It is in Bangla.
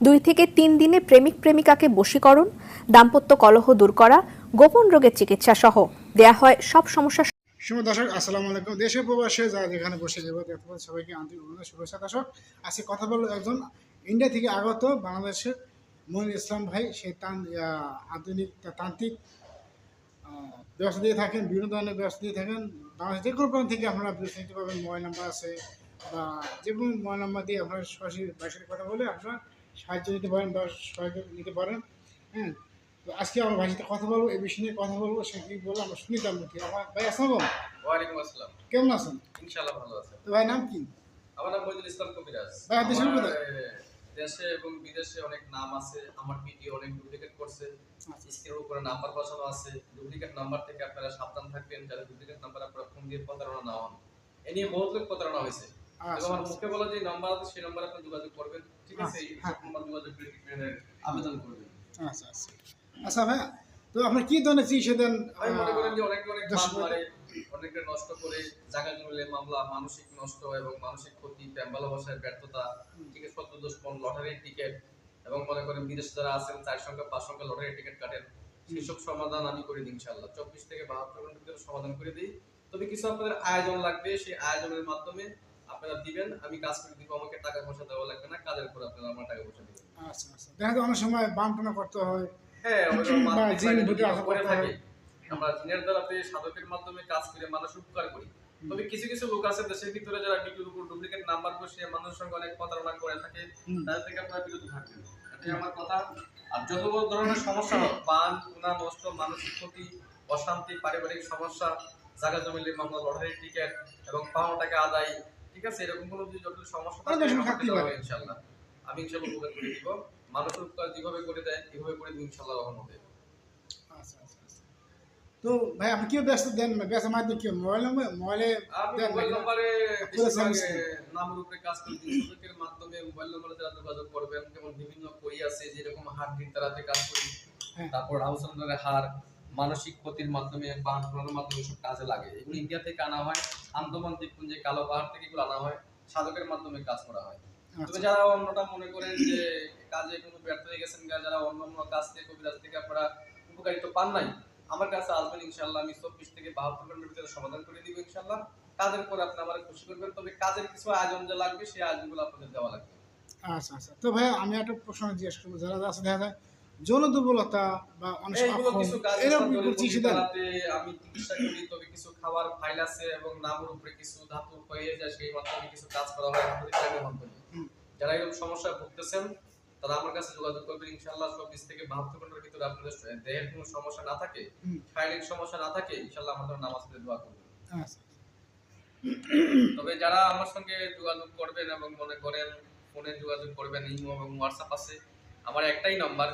দুই থেকে তিন দিনে প্রেমিক প্রেমিকাকে বশীকরণ, দাম্পত্য কলহ দূর করা, গোপন রোগের চিকিৎসা সহ দেয়া হয় সব সমস্যা শুভ দর্শক, আসসালামু আলাইকুম। দেশে প্রবাসে যারা যেখানে বসে যাব সবাইকে আন্তরিক অভিনন্দন, শুভেচ্ছা। দর্শক, আজকে কথা বলব একজন ইন্ডিয়া থেকে আগত বাংলাদেশের মনির ইসলাম ভাই। সেই আধুনিক তান্ত্রিক ব্যবস্থা দিয়ে থাকেন, বিভিন্ন ধরনের ব্যবস্থা দিয়ে থাকেন। বাংলাদেশ যে কোনো প্রান্ত থেকে আপনারা ব্যবস্থা নিতে পারবেন মোবাইল নাম্বার আছে বা যে কোনো মোবাইল নাম্বার দিয়ে আপনারা সরাসরি সাথে কথা বলে আপনারা সাহায্য নিতে পারেন বা সহায়তা নিতে পারেন হ্যাঁ? তো আজকে আমরা ভাইয়ের সাথে কথা বলব এই বিষয় নিয়ে কথা বলব সে কি বলব আমরা শুনি তার মুখে আমার ভাই আসসালাম ওয়ালাইকুম আসসালাম। কেমন আছেন? ইনশাআল্লাহ ভালো আছে। তো ভাই নাম কি? আমার নাম মইদুল ইসলাম কবিরাজ। ভাই, আমার, কোথায়? দেশে এবং বিদেশে অনেক নাম আছে আমার ভিডিও অনেক ডুপ্লিকেট করছে। স্ক্রিনের উপরে নাম্বার বসানো আছে ডুপ্লিকেট নাম্বার থেকে আপনারা সাবধান থাকবেন যারা ডুপ্লিকেট নাম্বার আপনারা ফোন দিয়ে প্রতারণা না হন। এ নিয়ে বহুত লোক প্রতারণা হয়েছে। আচ্ছা, আমার মুখে বলা যে নাম্বার আছে সেই নাম্বারে আপনি যোগাযোগ করবেন। ঠিক আছে? হ্যাঁ। নাম্বার যোগাযোগ করে ট্রিটমেন্টের আবেদন করবেন। আচ্ছা আচ্ছা। আচ্ছা ভাই তো আপনি কি ধরনের চিকিৎসা দেন? আমি মনে করেন যে অনেকে অনেক মারে অনেকে নষ্ট করে জায়গা জমিলে মামলা মানসিক নষ্ট এবং মানসিক ক্ষতি প্রেম ভালোবাসার ব্যর্থতা আছে? সত্য লটারির টিকিট এবং মনে করেন বিদেশে যারা আছেন চার সংখ্যা পাঁচ সংখ্যা লটারির টিকিট কাটেন সেসব সমাধান আমি করে দিই ইনশাল্লাহ চব্বিশ থেকে বাহাত্তর ঘণ্টার ভিতরে সমাধান করে দিই। তবে কিছু আপনাদের আয়োজন লাগবে সেই আয়োজনের মাধ্যমে আপনারা দিবেন আমি কাজ করে দিব আমাকে টাকা পয়সা দেওয়া লাগবে না কাজের পর আপনারা আমার টাকা পয়সা দিবেন। আচ্ছা আচ্ছা। দেখা যায় অনেক সময় বামটনা করতে হয়। হ্যাঁ আমরা জিনের দ্বারাতে সাধকের মাধ্যমে কাজ করে মানুষ উপকার করি। তবে কিছু কিছু লোক আছে দেশের ভিতরে যারা উপর ডুপ্লিকেট নাম্বার বসিয়ে মানুষের সঙ্গে অনেক প্রতারণা করে থাকে তাদের থেকে আপনারা বিরত থাকবেন। এটাই আমার কথা। আর যত বড় ধরনের সমস্যা হোক বান গুণা নষ্ট মানসিক ক্ষতি অশান্তি পারিবারিক সমস্যা জায়গা জমিলে মামলা লটারির টিকিট এবং পাওনা টাকা আদায় ঠিক আছে? এরকম কোনো যদি জটিল সমস্যা থাকে ইনশাল্লাহ আমি ইনশাল্লাহ উপকার করে দিব। মানুষের উপকার যেভাবে করে দেয় এভাবে করে দিব ইনশাল্লাহ রহমতে আচ্ছা তো ভাই আপনি কি ব্যস্ত? দেন ব্যস্ত মাধ্যমে কি মোবাইল মোবাইলে মোবাইল নম্বরে নামের উপরে কাজ করি মাধ্যমে মোবাইল নম্বরে যারা যোগাযোগ করবেন যেমন বিভিন্ন বই আছে যেরকম হাড় তারাতে কাজ করি। হ্যাঁ। তারপর রামচন্দ্রের হার মানসিক ক্ষতির মাধ্যমে বান ফোলানোর মাধ্যমে সব কাজে লাগে। এগুলো ইন্ডিয়া থেকে আনা হয় আন্দোলন দ্বীপপুঞ্জে কালো পাহাড় থেকে এগুলো আনা হয় সাধকের মাধ্যমে কাজ করা হয়। তবে আচ্ছা যারা অন্যটা মনে করেন যে কাজে কোনো ব্যর্থ হয়ে গেছেন বা যারা অন্য অন্য কাজ থেকে কবিরাজ থেকে আপনারা উপকারিত পান নাই আমার কাছে আসবেন ইনশাল্লাহ আমি চব্বিশ থেকে বাহাত্তর ঘণ্টার ভিতরে সমাধান করে দিব ইনশাল্লাহ কাজের পরে আপনি আমার খুশি করবেন তবে কাজের কিছু আয়োজন যা লাগবে সেই আয়োজনগুলো আপনাদের দেওয়া লাগবে। আচ্ছা আচ্ছা। তো ভাই আমি একটা প্রশ্ন জিজ্ঞেস করব যারা আছে দেখা যায় যৌন দুর্বলতা বা এরকম আমি চিকিৎসা করি তবে কিছু খাবার ফাইল আছে এবং নামের উপরে কিছু ধাতু হয়ে যায় সেই মাধ্যমে কিছু কাজ করা হয় আমাদের মাধ্যমে যারা এরকম ভুগতেছেন তারা আমার কাছে যোগাযোগ করবেন ইনশাল্লাহ চব্বিশ থেকে বাহাত্তর ঘণ্টার ভিতরে আপনাদের দেহের কোনো সমস্যা না থাকে। শারীরিক সমস্যা না থাকে ইনশাল্লাহ আমাদের নামাজ পড়ে দোয়া করবেন। আচ্ছা। তবে যারা আমার সঙ্গে যোগাযোগ করবেন এবং মনে করেন ফোনে যোগাযোগ করবেন ইমো এবং হোয়াটসঅ্যাপ আছে আমার একটাই নাম্বার